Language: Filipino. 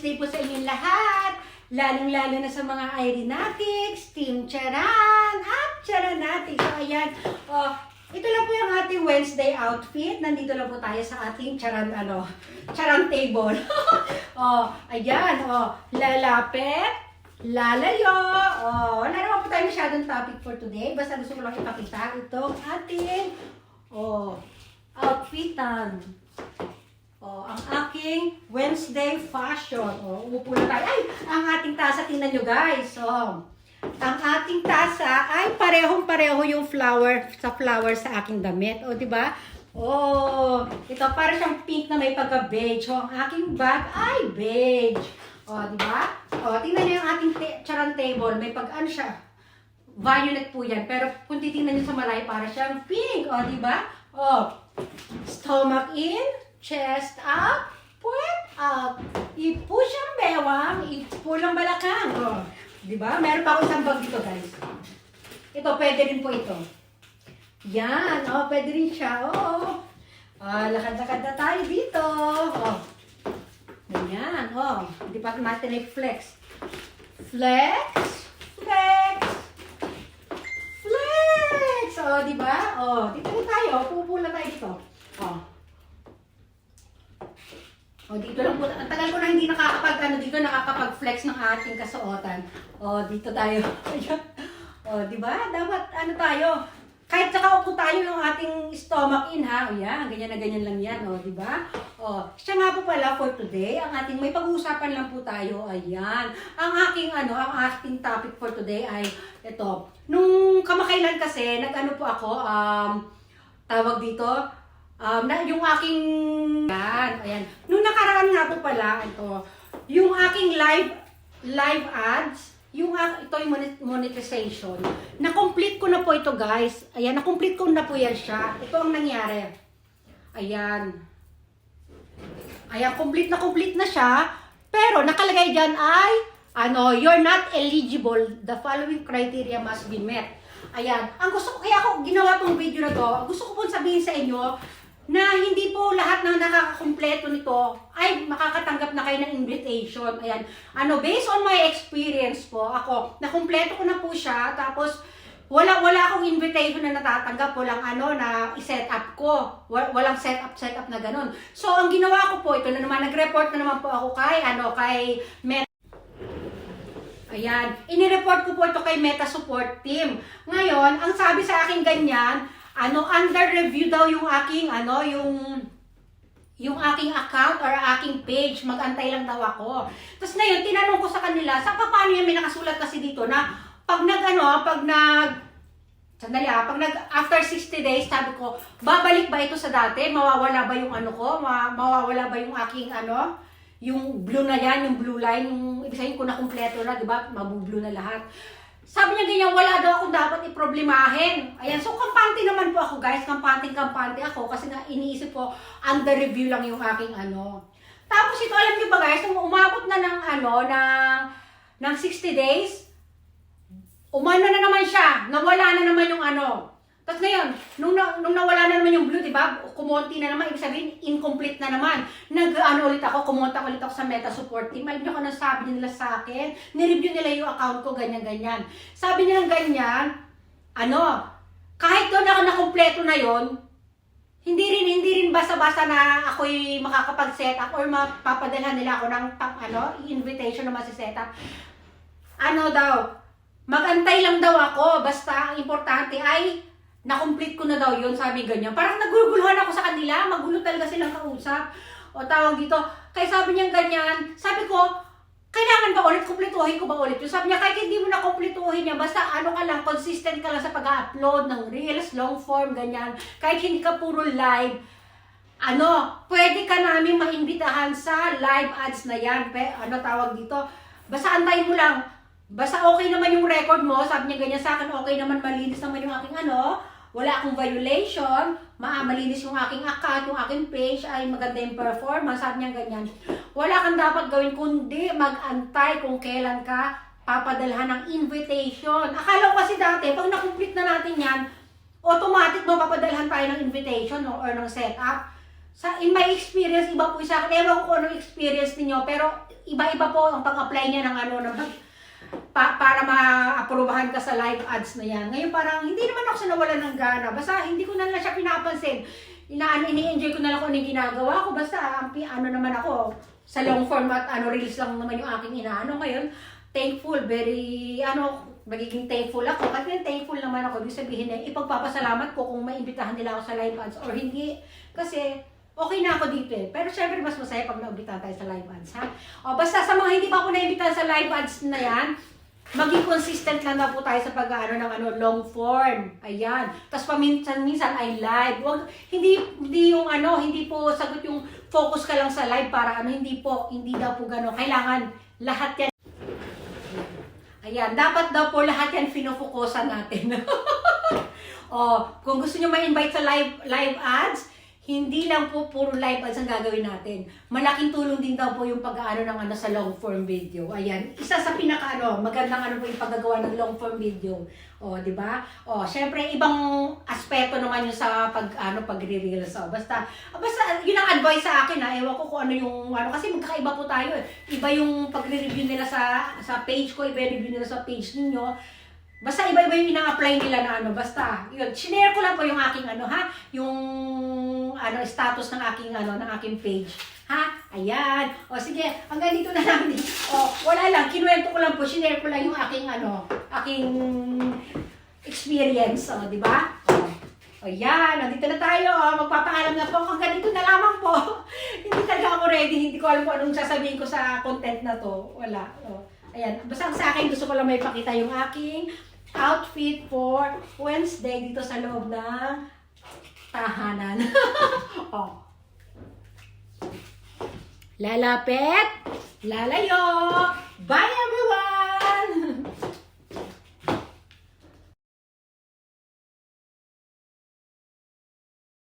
Wednesday po sa inyong lahat. Lalong-lalo na sa mga aeronautics, Team Charan, at Charanatics. So, ayan. Oh, ito lang po yung ating Wednesday outfit. Nandito lang po tayo sa ating charan, ano, charan table. oh, ayan. Oh, lalapit, lalayo. Oh, wala naman po tayo masyadong topic for today. Basta gusto ko lang ipakita itong ating, oh, outfitan. Oh, ang aking Wednesday fashion. Oh, umupo na tayo. Ay, ang ating tasa, tingnan nyo guys. Oh, ang ating tasa ay parehong-pareho yung flower sa flower sa aking damit. O, di ba? Oh, ito para siyang pink na may pagka-beige. So, ang aking bag ay beige. O, di ba? O, tingnan niyo yung ating charan table. May pag-ano siya. Violet po yan. Pero kung titingnan niyo sa malay, para siyang pink. O, di ba? O, stomach in, chest up, puwet up. I-push ang bewang, i-pull ang balakang. O, di ba? Meron pa ako isang bag dito, guys. Ito, pwede rin po ito. Yan, oh, pwede rin siya. Oo. Ah, lakad-lakad na tayo dito. Oh. Ganyan, oh. Hindi pa natin i-flex. Flex, flex, flex. Oh, di ba? Oh, dito tayo. Pupo na tayo dito. Oh. Oh, dito lang po. Ang tagal ko na hindi nakakapag, ano, dito nakakapag-flex ng ating kasuotan. Oh, dito tayo. Oh, di ba? Dapat, ano tayo, kahit sa kaupo tayo yung ating stomach in ha. O yan, ganyan na ganyan lang yan. O, di ba? O, siya nga po pala for today, ang ating may pag-uusapan lang po tayo. Ayan. Ang aking ano, ang ating topic for today ay ito. Nung kamakailan kasi, nag-ano po ako, um, tawag dito, um, na, yung aking, yan, ayan. Nung nakaraan nga po pala, ito, yung aking live, live ads, yung ito yung monet- monetization, na-complete ko na po ito guys. Ayan, na-complete ko na po yan siya. Ito ang nangyari. Ayan. Ayan, complete na complete na siya. Pero nakalagay dyan ay, ano, you're not eligible. The following criteria must be met. Ayan. Ang gusto ko, kaya ako ginawa tong video na to, gusto ko po sabihin sa inyo, na hindi po lahat ng nakakakumpleto nito ay makakatanggap na kayo ng invitation. Ayan. Ano, based on my experience po, ako, nakumpleto ko na po siya, tapos wala wala akong invitation na natatanggap, walang ano na i-set up ko. Wa- Walang set up set up na ganun. So ang ginawa ko po ito na naman nag-report na naman po ako kay ano kay Met Ayan, inireport ko po ito kay Meta Support Team. Ngayon, ang sabi sa akin ganyan, ano under review daw yung aking ano, yung yung aking account or aking page, magantay lang daw ako. Tapos ngayon, tinanong ko sa kanila, sa paano yan may nakasulat kasi dito na pag nag ano, pag nag Sandali ah, pag nag after 60 days, sabi ko, babalik ba ito sa dati? Mawawala ba yung ano ko? Ma mawawala ba yung aking ano? Yung blue na yan, yung blue line, yung ibig sabihin ko na kumpleto na, di ba? Mabublue na lahat. Sabi niya ganyan, wala daw akong dapat iproblemahin. Ayan, so kampante naman po ako guys, kampante-kampante ako kasi nga iniisip ko, under review lang yung aking ano. Tapos ito, alam niyo ba guys, nung umabot na ng ano, ng, ng 60 days, umano na naman siya, nawala na naman yung ano. Tapos ngayon, nung, na, nung nawala na naman yung blue, di ba? Kumonti na naman, ibig sabihin, incomplete na naman. Nag-ano ulit ako, kumonta ulit ako sa Meta Support Team. Alam niyo kung ano sabi nila sa akin? Nireview nila yung account ko, ganyan-ganyan. Sabi nila ganyan, ano, kahit doon ako nakumpleto na yon hindi rin hindi rin basta-basta na ako'y makakapag-set up or mapapadala nila ako ng ano, invitation na masi-set up. Ano daw, magantay lang daw ako, basta ang importante ay na-complete ko na daw yun, sabi ganyan. Parang naguguluhan ako sa kanila, magulo talaga silang kausap. O tawag dito, kaya sabi niya ganyan, sabi ko, kailangan ba ulit, kumpletuhin ko ba ulit yun? Sabi niya, kahit hindi mo na kumpletuhin niya, basta ano ka lang, consistent ka lang sa pag-upload ng reels, long form, ganyan. Kahit hindi ka puro live, ano, pwede ka namin maimbitahan sa live ads na yan. Pe, ano tawag dito? Basta antayin mo lang. Basta okay naman yung record mo, sabi niya ganyan sa akin, okay naman, malinis naman yung aking ano, wala akong violation, ma malinis yung aking account, yung aking page, ay maganda yung performance, sabi niya ganyan. Wala kang dapat gawin kundi mag-antay kung kailan ka papadalhan ng invitation. Akala ko kasi dati, pag na-complete na natin yan, automatic mapapadalhan tayo ng invitation no, or ng setup. Sa, in my experience, iba po sa akin. Ewan ko anong experience ninyo, pero iba-iba po ang pag-apply niya ng ano, ng pa, para ma-aprobahan ka sa live ads na yan. Ngayon parang hindi naman ako sa nawalan ng gana. Basta hindi ko na lang siya pinapansin. Inaan, ini-enjoy ko na lang kung ano yung ginagawa ko. Basta ano naman ako, sa long format, ano, reels lang naman yung aking inaano. Ngayon, thankful, very, ano, magiging thankful ako. Kasi thankful naman ako, ibig sabihin na ipagpapasalamat ko kung maimbitahan nila ako sa live ads or hindi. Kasi, okay na ako dito eh. Pero syempre, mas masaya pag naimbitahan tayo sa live ads, ha? O, basta sa mga hindi pa ako naimbitahan sa live ads na yan, maging consistent lang na po tayo sa pag-ano ng ano, long form. Ayan. Tapos paminsan-minsan ay live. Wag, hindi, hindi yung ano, hindi po sagot yung focus ka lang sa live para ano, hindi po, hindi daw po gano'n. Kailangan lahat yan. Ayan, dapat daw po lahat yan finofokusan natin. o, kung gusto nyo ma-invite sa live live ads, hindi lang po puro live ads ang gagawin natin. Malaking tulong din daw po yung pag-ano ng ano sa long form video. Ayan, isa sa pinaka ano, magandang ano po yung paggagawa ng long form video. O, di ba? O, syempre ibang aspeto naman yung sa pag ano pagre-reels. O, basta basta yun ang advice sa akin ha. Ewan ko kung ano yung ano kasi magkakaiba po tayo eh. Iba yung pagre-review nila sa sa page ko, iba yung review nila sa page ninyo. Basta iba-iba yung ina-apply nila na ano. Basta, yun. Sinare ko lang po yung aking ano ha. Yung ano status ng aking ano ng aking page. Ha? Ayan. O sige, hanggang dito na lang. O, wala lang. Kinuwento ko lang po. Sinare ko lang yung aking ano, aking experience. O, di ba? O. Yan, nandito na tayo. O, magpapaalam na po. Hanggang dito na lamang po. hindi talaga ako ready. Hindi ko alam kung anong sasabihin ko sa content na to. Wala. O. Ayan. Basta sa akin, gusto ko lang may pakita yung aking outfit for Wednesday dito sa loob ng tahanan. oh. Lalapit, lalayo,